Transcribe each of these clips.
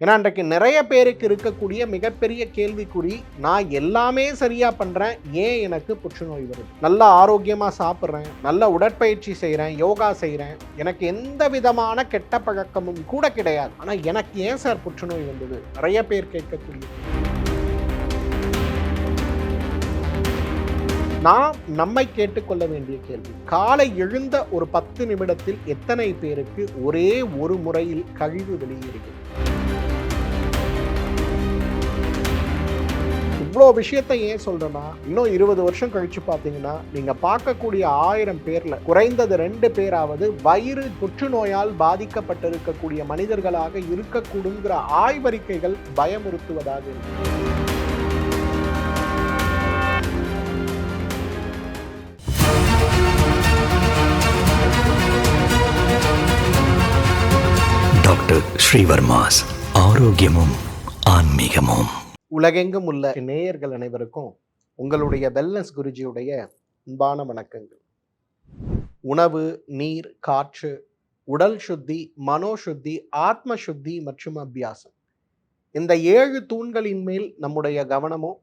ஏன்னா அன்றைக்கு நிறைய பேருக்கு இருக்கக்கூடிய மிகப்பெரிய கேள்விக்குறி நான் எல்லாமே சரியாக பண்ணுறேன் ஏன் எனக்கு புற்றுநோய் வருது? நல்ல ஆரோக்கியமாக சாப்பிட்றேன். நல்ல உடற்பயிற்சி செய்கிறேன் யோகா செய்கிறேன் எனக்கு எந்த விதமான கெட்ட பழக்கமும் கூட கிடையாது. ஆனால் எனக்கு ஏன் சார் புற்றுநோய் வந்தது? நிறைய பேர் கேட்கக்கூடிய நாம் நம்மை கேட்டுக்கொள்ள வேண்டிய கேள்வி. காலை எழுந்த ஒரு பத்து நிமிடத்தில் எத்தனை பேருக்கு ஒரே ஒரு முறையில் கழிவு வெளியேறுகிறது? இவ்வளோ விஷயத்தை ஏன் சொல்கிறேன்னா இன்னும் இருபது வருஷம் கழிச்சு பார்த்தீங்கன்னா நீங்கள் பார்க்கக்கூடிய ஆயிரம் பேரில் குறைந்தது ரெண்டு பேராவது வயிறு புற்றுநோயால் பாதிக்கப்பட்டிருக்கக்கூடிய மனிதர்களாக இருக்கக்கூடுங்கிற ஆய்வறிக்கைகள் பயமுறுத்துவதாக இருக்கு. டாக்டர் ஸ்ரீவர்மாஸ் ஆரோக்கியமும் ஆன்மீகமும். உலகெங்கும் உள்ள நேயர்கள் அனைவருக்கும் உங்களுடைய வெல்னஸ் குருஜியுடைய அன்பான வணக்கங்கள். உணவு நீர் காற்று உடல் சுத்தி மனோசுத்தி ஆத்ம சுத்தி மற்றும் அபியாசம். இந்த ஏழு தூண்களின் மேல் நம்முடைய கவனமும்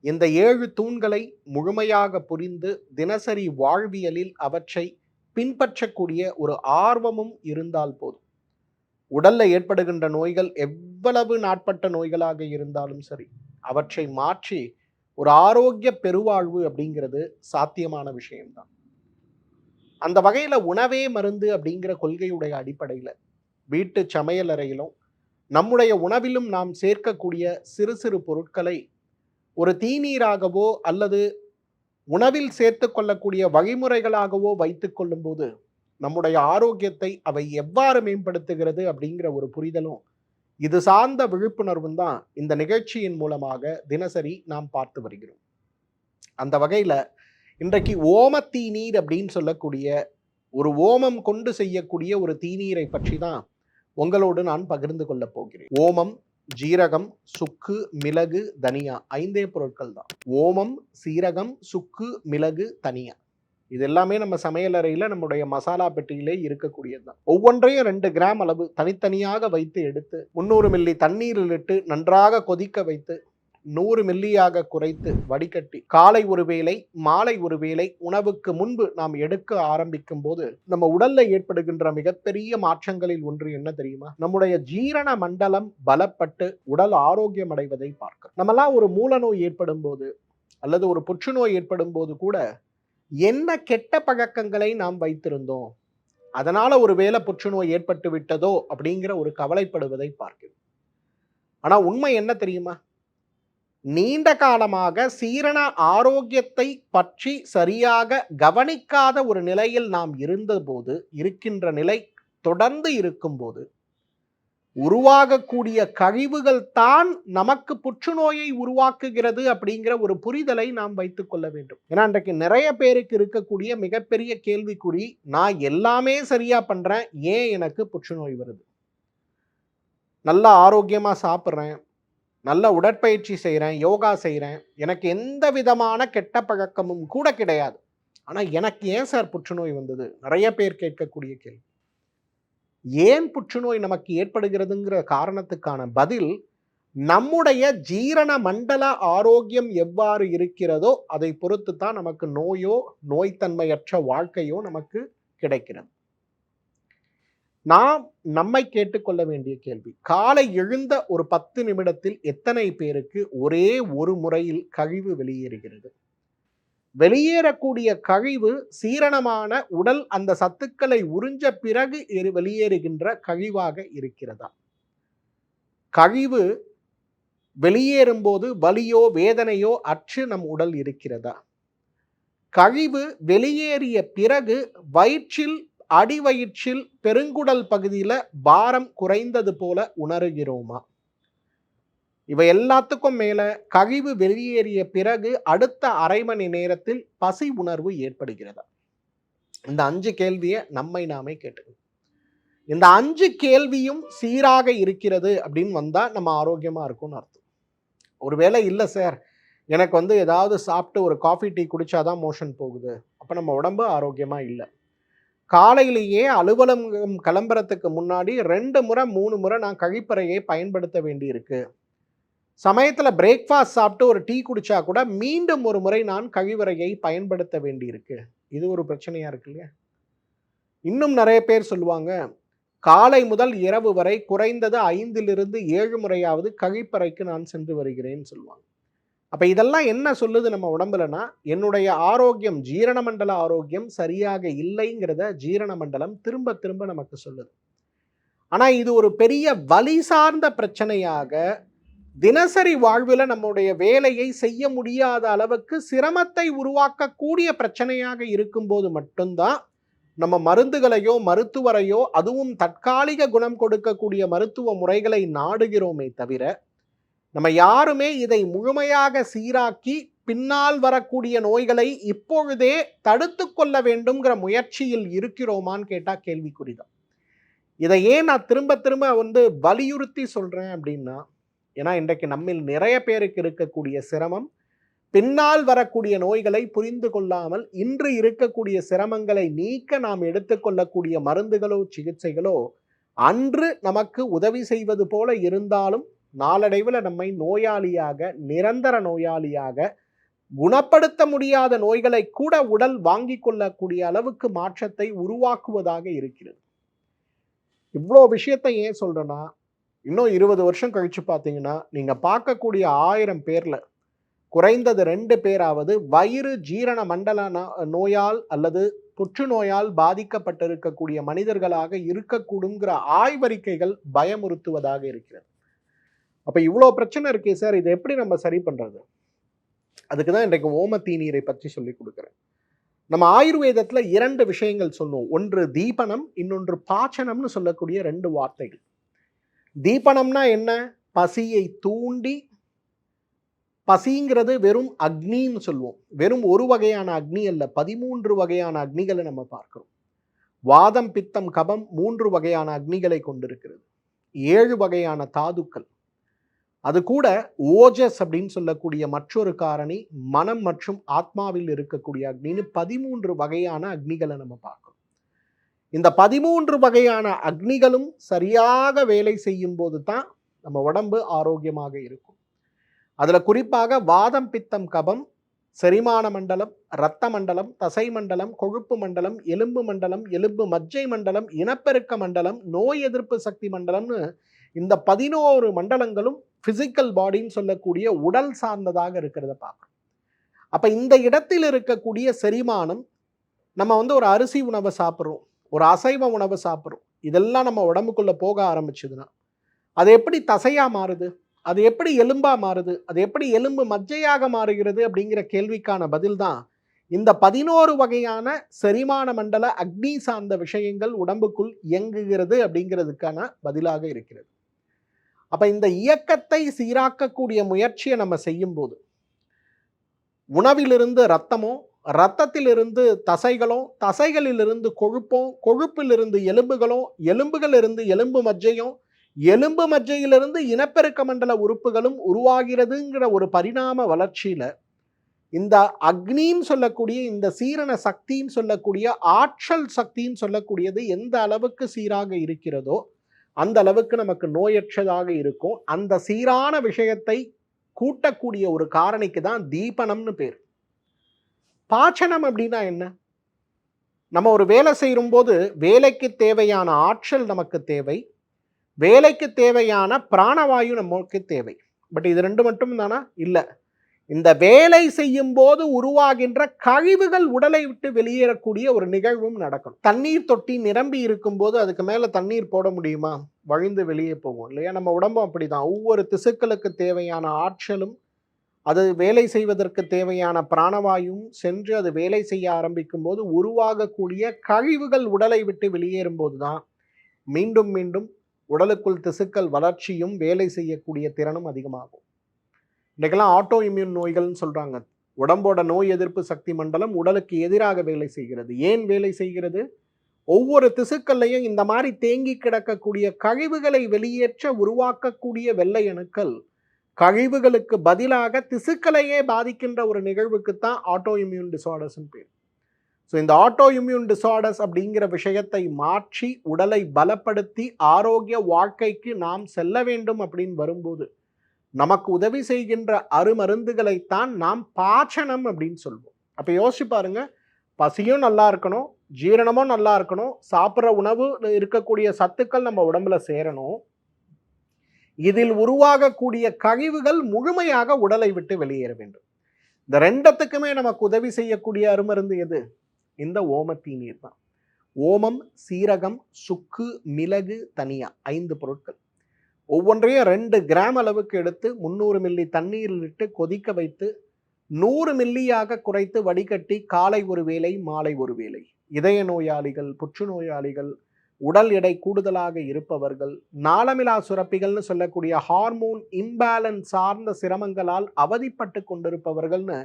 இந்த ஏழு தூண்களை முழுமையாக புரிந்து தினசரி வாழ்வியலில் அவற்றை பின்பற்றக்கூடிய ஒரு ஆர்வமும் இருந்தால் போதும். உடல்ல ஏற்படுகின்ற நோய்கள் எவ்வளவு நாட்பட்ட நோய்களாக இருந்தாலும் சரி அவற்றை மாற்றி ஒரு ஆரோக்கிய பெருவாழ்வு அப்படிங்கிறது சாத்தியமான விஷயம்தான். அந்த வகையில உணவே மருந்து அப்படிங்கிற கொள்கையுடைய அடிப்படையில வீட்டு சமையல் அறையிலும் நம்முடைய உணவிலும் நாம் சேர்க்கக்கூடிய சிறு சிறு பொருட்களை ஒரு தீநீராகவோ அல்லது உணவில் சேர்த்து கொள்ளக்கூடிய வழிமுறைகளாகவோ வைத்துக் கொள்ளும்போது நம்முடைய ஆரோக்கியத்தை அவை எவ்வாறு மேம்படுத்துகிறது அப்படிங்கிற ஒரு புரிதலும் இது சார்ந்த விழிப்புணர்வும் தான் இந்த நிகழ்ச்சியின் மூலமாக தினசரி நாம் பார்த்து வருகிறோம். அந்த வகையில் இன்றைக்கு ஓம தீநீர் அப்படின்னு சொல்லக்கூடிய ஒரு ஓமம் கொண்டு செய்யக்கூடிய ஒரு தீநீரை பற்றி தான் உங்களோடு நான் பகிர்ந்து கொள்ளப் போகிறேன். ஓமம் ஜீரகம் சுக்கு மிளகு தனியா ஐந்தே பொருட்கள் தான். ஓமம் சீரகம் சுக்கு மிளகு தனியா. இது எல்லாமே நம்ம சமையலறையில் நம்முடைய மசாலா பெட்டியிலே இருக்கக்கூடியது தான். ஒவ்வொன்றையும் ரெண்டு கிராம் அளவு தனித்தனியாக வைத்து எடுத்து முந்நூறு மில்லி தண்ணீரில் இட்டு நன்றாக கொதிக்க வைத்து நூறு மில்லியாக குறைத்து வடிகட்டி காலை ஒரு வேளை மாலை ஒரு வேளை உணவுக்கு முன்பு நாம் எடுக்க ஆரம்பிக்கும் போது நம்ம உடல்ல ஏற்படுகின்ற மிகப்பெரிய மாற்றங்களில் ஒன்று என்ன தெரியுமா? நம்முடைய ஜீரண மண்டலம் பலப்பட்டு உடல் ஆரோக்கியம் அடைவதை பார்க்க. நம்மலாம் ஒரு மூலநோய் ஏற்படும் போது அல்லது ஒரு புற்றுநோய் ஏற்படும் போது கூட என்ன கெட்ட பழக்கங்களை நாம் வைத்திருந்தோம்? அதனால ஒருவேளை புற்றுநோய் ஏற்பட்டு விட்டதோ? அப்படிங்கிற ஒரு கவலைப்படுவதை பார்க்கிறோம். ஆனால் உண்மை என்ன தெரியுமா? நீண்ட காலமாக சீரண ஆரோக்கியத்தை பற்றி சரியாக கவனிக்காத ஒரு நிலையில் நாம் இருந்தபோது இருக்கின்ற நிலை தொடர்ந்து இருக்கும்போது உருவாகக்கூடிய கழிவுகள் தான் நமக்கு புற்றுநோயை உருவாக்குகிறது அப்படிங்கிற ஒரு புரிதலை நாம் வைத்துக் கொள்ள வேண்டும். ஏன்னா இன்றைக்கு நிறைய பேருக்கு இருக்கக்கூடிய மிகப்பெரிய கேள்விக்குறி நான் எல்லாமே சரியா பண்றேன் ஏன் எனக்கு புற்றுநோய் வருது? நல்ல ஆரோக்கியமா சாப்பிட்றேன் நல்ல உடற்பயிற்சி செய்கிறேன் யோகா செய்கிறேன் எனக்கு எந்த விதமான கெட்ட பழக்கமும் கூட கிடையாது. ஆனால் எனக்கு ஏன் சார் புற்றுநோய் வந்தது? நிறைய பேர் கேட்கக்கூடிய கேள்வி. ஏன் புற்றுநோய் நமக்கு ஏற்படுகிறதுங்கிற காரணத்துக்கான பதில் நம்முடைய ஜீரண மண்டல ஆரோக்கியம் எவ்வாறு இருக்கிறதோ அதை பொறுத்து தான் நமக்கு நோயோ நோய்த்தன்மையற்ற வாழ்க்கையோ நமக்கு கிடைக்கிறது. நாம் நம்மை கேட்டுக்கொள்ள வேண்டிய கேள்வி. காலை எழுந்த ஒரு பத்து நிமிடத்தில் எத்தனை பேருக்கு ஒரே ஒரு முறையில் கழிவு வெளியேறுகிறது? வெளியேறக்கூடிய கழிவு சீரணமான உடல் அந்த சத்துக்களை உறிஞ்ச பிறகு எரு- வெளியேறுகின்ற கழிவாக இருக்கிறதா? கழிவு வெளியேறும்போது வலியோ வேதனையோ அற்று நம் உடல் இருக்கிறதா? கழிவு வெளியேறிய பிறகு வயிற்றில் அடிவயிற்றில் பெருங்குடல் பகுதியில் பாரம் குறைந்தது போல உணர்கிறோமா? இவை எல்லாத்துக்கும் மேலே கழிவு வெளியேறிய பிறகு அடுத்த அரை மணி நேரத்தில் பசி உணர்வு ஏற்படுகிறதா? இந்த அஞ்சு கேள்வியை நம்மை நாமே கேட்டுக்கணும். இந்த அஞ்சு கேள்வியும் சீராக இருக்கிறது அப்படின்னு வந்தால் நம்ம ஆரோக்கியமாக இருக்கும்னு அர்த்தம். ஒருவேளை இல்லை சார் எனக்கு வந்து ஏதாவது சாப்பிட்டு ஒரு காஃபி டீ குடித்தாதான் மோஷன் போகுது. அப்போ நம்ம உடம்பு ஆரோக்கியமாக இல்லை. காலையிலேயே அலுவலகம் கிளம்புறதுக்கு முன்னாடி ரெண்டு முறை மூணு முறை நான் கழிப்பறையை பயன்படுத்த வேண்டியிருக்கு. சமயத்தில் பிரேக்ஃபாஸ்ட் சாப்பிட்டு ஒரு டீ குடித்தா கூட மீண்டும் ஒரு முறை நான் கழிவறையை பயன்படுத்த வேண்டியிருக்கு. இது ஒரு பிரச்சனையாக இருக்கு இல்லையா? இன்னும் நிறைய பேர் சொல்லுவாங்க காலை முதல் இரவு வரை குறைந்தது ஐந்திலிருந்து ஏழு முறையாவது கழிப்பறைக்கு நான் சென்று வருகிறேன்னு சொல்லுவாங்க. அப்போ இதெல்லாம் என்ன சொல்லுது நம்ம உடம்புலனா என்னுடைய ஆரோக்கியம் ஜீரண மண்டல ஆரோக்கியம் சரியாக இல்லைங்கிறத ஜீரண மண்டலம் திரும்ப திரும்ப நமக்கு சொல்லுது. ஆனால் இது ஒரு பெரிய வலி சார்ந்த பிரச்சனையாக தினசரி வாழ்வில் நம்முடைய வேலையை செய்ய முடியாத அளவுக்கு சிரமத்தை உருவாக்கக்கூடிய பிரச்சனையாக இருக்கும்போது மட்டும்தான் நம்ம மருந்துகளையோ மருத்துவரையோ அதுவும் தற்காலிக குணம் கொடுக்கக்கூடிய மருத்துவ முறைகளை நாடுகிறோமே தவிர நம்ம யாருமே இதை முழுமையாக சீராக்கி பின்னால் வரக்கூடிய நோய்களை இப்பொழுதே தடுத்து கொள்ள வேண்டும்ங்கிற முயற்சியில் இருக்கிறோமான்னு கேட்டால் கேள்விக்குறிதான். இதை ஏன் நான் திரும்ப திரும்ப வந்து வலியுறுத்தி சொல்கிறேன் அப்படின்னா ஏன்னா இன்றைக்கு நம்மில் நிறைய பேருக்கு இருக்கக்கூடிய சிரமம் பின்னால் வரக்கூடிய நோய்களை புரிந்து கொள்ளாமல் இன்று இருக்கக்கூடிய சிரமங்களை நீக்க நாம் எடுத்துக்கொள்ளக்கூடிய மருந்துகளோ சிகிச்சைகளோ அன்று நமக்கு உதவி செய்வது போல இருந்தாலும் நாளடைவில் நம்மை நோயாளியாக நிரந்தர நோயாளியாக குணப்படுத்த முடியாத நோய்களை கூட உடல் வாங்கி கொள்ளக்கூடிய அளவுக்கு மாற்றத்தை உருவாக்குவதாக இருக்கிறது. இவ்வளோ விஷயத்தை ஏன் சொல்கிறேன்னா இன்னும் இருபது வருஷம் கழித்து பார்த்தீங்கன்னா நீங்கள் பார்க்கக்கூடிய ஆயிரம் பேரில் குறைந்தது ரெண்டு பேராவது வயிறு ஜீரண மண்டல நோயால் அல்லது புற்றுநோயால் பாதிக்கப்பட்டிருக்கக்கூடிய மனிதர்களாக இருக்கக்கூடுங்கிற ஆய்வறிக்கைகள் பயமுறுத்துவதாக இருக்கிறது. அப்போ இவ்வளோ பிரச்சனை இருக்கே சார் இதை எப்படி நம்ம சரி பண்ணுறது அதுக்கு தான் இன்றைக்கு ஓம தீநீரை பற்றி சொல்லி கொடுக்குறேன். நம்ம ஆயுர்வேதத்தில் இரண்டு விஷயங்கள் சொல்லுவோம். ஒன்று தீபனம் இன்னொன்று பாச்சனம்னு சொல்லக்கூடிய ரெண்டு வார்த்தைகள். தீபனம்னா என்ன? பசியை தூண்டி பசிங்கிறது வெறும் அக்னின்னு சொல்லுவோம் வெறும் ஒரு வகையான அக்னி அல்ல பதிமூன்று வகையான அக்னிகளை நம்ம பார்க்குறோம். வாதம் பித்தம் கபம் மூன்று வகையான அக்னிகளை கொண்டிருக்கிறது. ஏழு வகையான தாதுக்கள். அது கூட ஓஜஸ் அப்படின்னு சொல்லக்கூடிய மற்றொரு காரணி மனம் மற்றும் ஆத்மாவில் இருக்கக்கூடிய அக்னின்னு பதிமூன்று வகையான அக்னிகளை நம்ம பார்க்குறோம். இந்த பதிமூன்று வகையான அக்னிகளும் சரியாக வேலை செய்யும் போது தான் நம்ம உடம்பு ஆரோக்கியமாக இருக்கும். அதில் குறிப்பாக வாதம் பித்தம் கபம் செரிமான மண்டலம் இரத்த மண்டலம் தசை மண்டலம் கொழுப்பு மண்டலம் எலும்பு மண்டலம் எலும்பு மஜ்ஜை மண்டலம் இனப்பெருக்க மண்டலம் நோய் எதிர்ப்பு சக்தி மண்டலம்னு இந்த பதினோரு மண்டலங்களும் ஃபிசிக்கல் பாடின்னு சொல்லக்கூடிய உடல் சார்ந்ததாக இருக்கிறத பார்க்குறோம் அப்போ இந்த இடத்தில் இருக்கக்கூடிய செரிமானம் நம்ம வந்து ஒரு அரிசி உணவை சாப்பிட்றோம். ஒரு அசைவ உணவு சாப்பிட்றோம். இதெல்லாம் நம்ம உடம்புக்குள்ளே போக ஆரம்பிச்சதுன்னா அது எப்படி தசையாக மாறுது? அது எப்படி எலும்பாக மாறுது? அது எப்படி எலும்பு மஜ்ஜையாக மாறுகிறது? அப்படிங்கிற கேள்விக்கான பதில் தான் இந்த பதினோரு வகையான செரிமான மண்டல அக்னி சார்ந்த விஷயங்கள் உடம்புக்குள் இயங்குகிறது அப்படிங்கிறதுக்கான பதிலாக இருக்கிறது. அப்போ இந்த இயக்கத்தை சீராக்கக்கூடிய முயற்சியை நம்ம செய்யும் போது உணவிலிருந்து ரத்தமோ இரத்தத்திலிருந்து தசைகளும் தசைகளிலிருந்து கொழுப்பும் கொழுப்பிலிருந்து எலும்புகளும் எலும்புகளிலிருந்து எலும்பு மஜ்ஜையும் எலும்பு மஜ்ஜையிலிருந்து இனப்பெருக்க மண்டல உறுப்புகளும் உருவாகிறதுங்கிற ஒரு பரிணாம வளர்ச்சியில் இந்த அக்னின்னு சொல்லக்கூடிய இந்த சீரண சக்தின்னு சொல்லக்கூடிய ஆற்றல் சக்தின்னு சொல்லக்கூடியது எந்த அளவுக்கு சீராக இருக்கிறதோ அந்த அளவுக்கு நமக்கு நோயற்றதாக இருக்கும். அந்த சீரான விஷயத்தை கூட்டக்கூடிய ஒரு காரணிக்கு தான் தீபனம்னு பேர். பாச்சனம் அப்படின்னா என்ன? நம்ம ஒரு வேலை செய்யும்போது வேலைக்கு தேவையான ஆற்றல் நமக்கு தேவை. வேலைக்கு தேவையான பிராணவாயு நமக்கு தேவை. பட் இது ரெண்டு மட்டும் தானா? இல்லை. இந்த வேலை செய்யும் போது உருவாகின்ற கழிவுகள் உடலை விட்டு வெளியேறக்கூடிய ஒரு நிகழ்வும் நடக்கும். தண்ணீர் தொட்டி நிரம்பி இருக்கும்போது அதுக்கு மேலே தண்ணீர் போட முடியுமா? வழிந்து வெளியே போகும். இல்லையா? நம்ம உடம்பும் அப்படிதான். ஒவ்வொரு திசுக்களுக்கு தேவையான ஆற்றலும் அது வேலை செய்வதற்கு தேவையான பிராணவாயும் சென்று அது வேலை செய்ய ஆரம்பிக்கும் போது உருவாகக்கூடிய கழிவுகள் உடலை விட்டு வெளியேறும் போது தான் மீண்டும் மீண்டும் உடலுக்குள் திசுக்கள் வளர்ச்சியும் வேலை செய்யக்கூடிய திறனும் அதிகமாகும். இன்றைக்கெல்லாம் ஆட்டோ இம்யூன் நோய்கள்னு சொல்கிறாங்க உடம்போட நோய் எதிர்ப்பு சக்தி மண்டலம் உடலுக்கு எதிராக வேலை செய்கிறது. ஏன் வேலை செய்கிறது? ஒவ்வொரு திசுக்கள்லையும் இந்த மாதிரி தேங்கி கிடக்கக்கூடிய கழிவுகளை வெளியேற்ற உருவாக்கக்கூடிய வெள்ளை அணுக்கள் கழிவுகளுக்கு பதிலாக திசுக்களையே பாதிக்கின்ற ஒரு நிகழ்வுக்கு தான் ஆட்டோ இம்யூன் டிசார்டர்ஸ்னு பேர். ஸோ இந்த ஆட்டோ இம்யூன் டிசார்டர்ஸ் அப்படிங்கிற விஷயத்தை மாற்றி உடலை பலப்படுத்தி ஆரோக்கிய வாழ்க்கைக்கு நாம் செல்ல வேண்டும் அப்படின்னு வரும்போது நமக்கு உதவி செய்கின்ற அருமருந்துகளைத்தான் நாம் பாச்சனம் அப்படின்னு சொல்வோம். அப்போ யோசிச்சு பாருங்க பசியும் நல்லா இருக்கணும் ஜீரணமும் நல்லா இருக்கணும் சாப்பிட்ற உணவு இருக்கக்கூடிய சத்துக்கள் நம்ம உடம்புல சேரணும் இதில் உருவாகக்கூடிய கழிவுகள் முழுமையாக உடலை விட்டு வெளியேற வேண்டும். இந்த ரெண்டத்துக்குமே நமக்கு உதவி செய்யக்கூடிய அருமருந்து எது? இந்த ஓமத்தீ நீர் தான். ஓமம் சீரகம் சுக்கு மிளகு தனியா ஐந்து பொருட்கள். ஒவ்வொன்றையும் ரெண்டு கிராம் அளவுக்கு எடுத்து முந்நூறு மில்லி தண்ணீரில் இட்டு கொதிக்க வைத்து நூறு மில்லியாக குறைத்து வடிகட்டி காலை ஒரு வேளை மாலை ஒரு வேளை. இதய நோயாளிகள் புற்றுநோயாளிகள் உடல் எடை கூடுதலாக இருப்பவர்கள் நாளமிலா சுரப்பிகள்னு சொல்லக்கூடிய ஹார்மோன் இம்பேலன்ஸ் சார்ந்த சிரமங்களால் அவதிப்பட்டு கொண்டிருப்பவர்கள்னு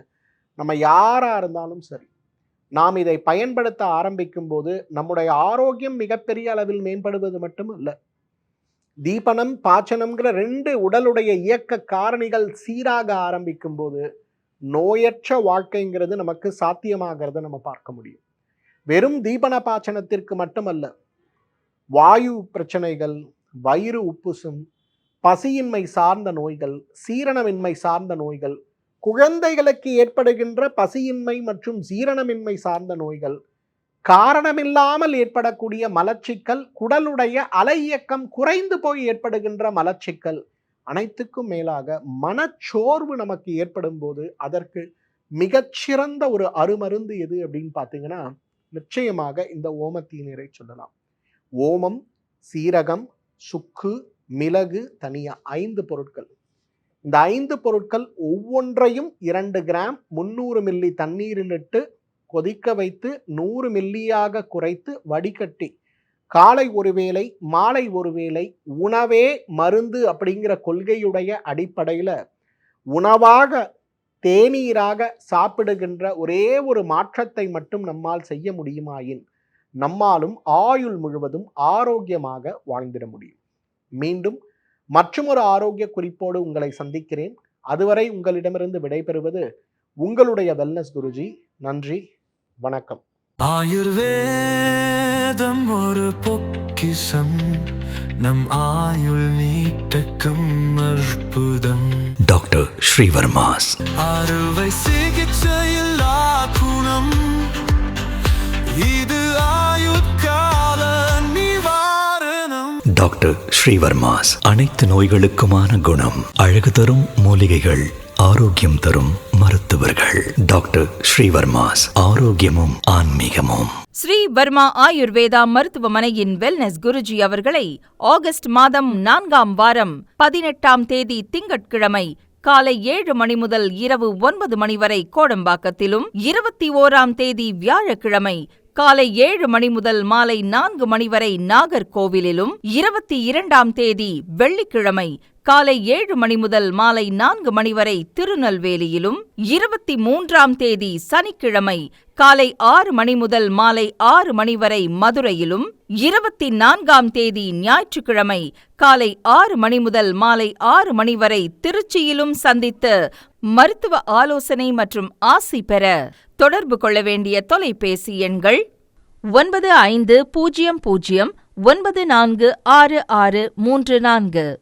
நம்ம யாராக இருந்தாலும் சரி நாம் இதை பயன்படுத்த ஆரம்பிக்கும் போது நம்முடைய ஆரோக்கியம் மிகப்பெரிய அளவில் மேம்படுவது மட்டும் அல்ல தீபனம் பாச்சனம்ங்கிற ரெண்டு உடலுடைய இயக்க காரணிகள் சீராக ஆரம்பிக்கும் போது நோயற்ற வாழ்க்கைங்கிறது நமக்கு சாத்தியமாகிறத நம்ம பார்க்க முடியும். வெறும் தீபன பாச்சனத்திற்கு மட்டுமல்ல வாயு பிரச்சனைகள் வயிறு உப்புசும் பசியின்மை சார்ந்த நோய்கள் சீரணமின்மை சார்ந்த நோய்கள் குழந்தைகளுக்கு ஏற்படுகின்ற பசியின்மை மற்றும் சீரணமின்மை சார்ந்த நோய்கள் காரணமில்லாமல் ஏற்படக்கூடிய மலச்சிக்கல் குடலுடைய அலை இயக்கம் குறைந்து போய் ஏற்படுகின்ற மலச்சிக்கல் அனைத்துக்கும் மேலாக மனச்சோர்வு நமக்கு ஏற்படும் போது அதற்கு மிகச்சிறந்த ஒரு அருமருந்து எது அப்படின்னு பார்த்தீங்கன்னா நிச்சயமாக இந்த ஓமத்தீனரை சொல்லலாம். ஓமம் சீரகம் சுக்கு மிளகு தனியா ஐந்து பொருட்கள். இந்த ஐந்து பொருட்கள் ஒவ்வொன்றையும் இரண்டு கிராம் முந்நூறு மில்லி தண்ணீரின்ட்டு கொதிக்க வைத்து நூறு மில்லியாக குறைத்து வடிகட்டி காலை ஒரு வேளை மாலை ஒரு வேளை உணவே மருந்து அப்படிங்கிற கொள்கையுடைய அடிப்படையில் உணவாக தேநீராக சாப்பிடுகின்ற ஒரே ஒரு மாற்றத்தை மட்டும் நம்மால் செய்ய முடியுமாயின் நம்மாலும் ஆயுள் முழுவதும் ஆரோக்கியமாக வாழ்ந்திட முடியும். மீண்டும் மற்றொரு ஆரோக்கிய குறிப்போடு உங்களை சந்திக்கிறேன். அதுவரை உங்களிடமிருந்து விடைபெறுவது உங்களுடைய வெல்னஸ் குருஜி. நன்றி வணக்கம். ஆயுர்வேதம் ஒரு பொக்கிஷம். நம் ஆயுள் நீட்டக்கும் அற்புதம். டாக்டர் ஸ்ரீவர்மாஸ். அறுவை சிகிச்சையில்லா குணம். இது ஆயுட்கால நிவாரணம். டாக்டர் ஸ்ரீவர்மாஸ் அனைத்து நோய்களுக்குமான குணம் அழகு தரும் மூலிகைகள் ஆரோக்கியம் தரும் மருத்துவர்கள். டாக்டர் ஸ்ரீவர்மாஸ் ஆரோக்கியமும் ஆன்மீகமும். ஸ்ரீ வர்மா ஆயுர்வேதா மருத்துவமனையின் வெல்னஸ் குருஜி அவர்களை ஆகஸ்ட் மாதம் நான்காம் வாரம் பதினெட்டாம் தேதி திங்கட்கிழமை காலை ஏழு மணி முதல் இரவு ஒன்பது மணி வரை கோடம்பாக்கத்திலும் இருபத்தி ஓராம் தேதி வியாழக்கிழமை காலை ஏழு மணி முதல் மாலை நான்கு மணி வரை நாகர்கோவிலிலும் இருபத்தி இரண்டாம் தேதி வெள்ளிக்கிழமை காலை ஏழு மணி முதல் மாலை நான்கு மணி வரை திருநெல்வேலியிலும் இருபத்தி மூன்றாம் தேதி சனிக்கிழமை காலை ஆறு மணி முதல் மாலை ஆறு மணி வரை மதுரையிலும் இருபத்தி நான்காம் தேதி ஞாயிற்றுக்கிழமை காலை ஆறு மணி முதல் மாலை ஆறு மணி வரை திருச்சியிலும் சந்தித்து மருத்துவ ஆலோசனை மற்றும் ஆசி பெற தொடர்பு கொள்ள வேண்டிய தொலைபேசி எண்கள் ஒன்பது ஐந்து பூஜ்ஜியம் பூஜ்ஜியம் ஒன்பது நான்கு ஆறு ஆறு மூன்று நான்கு.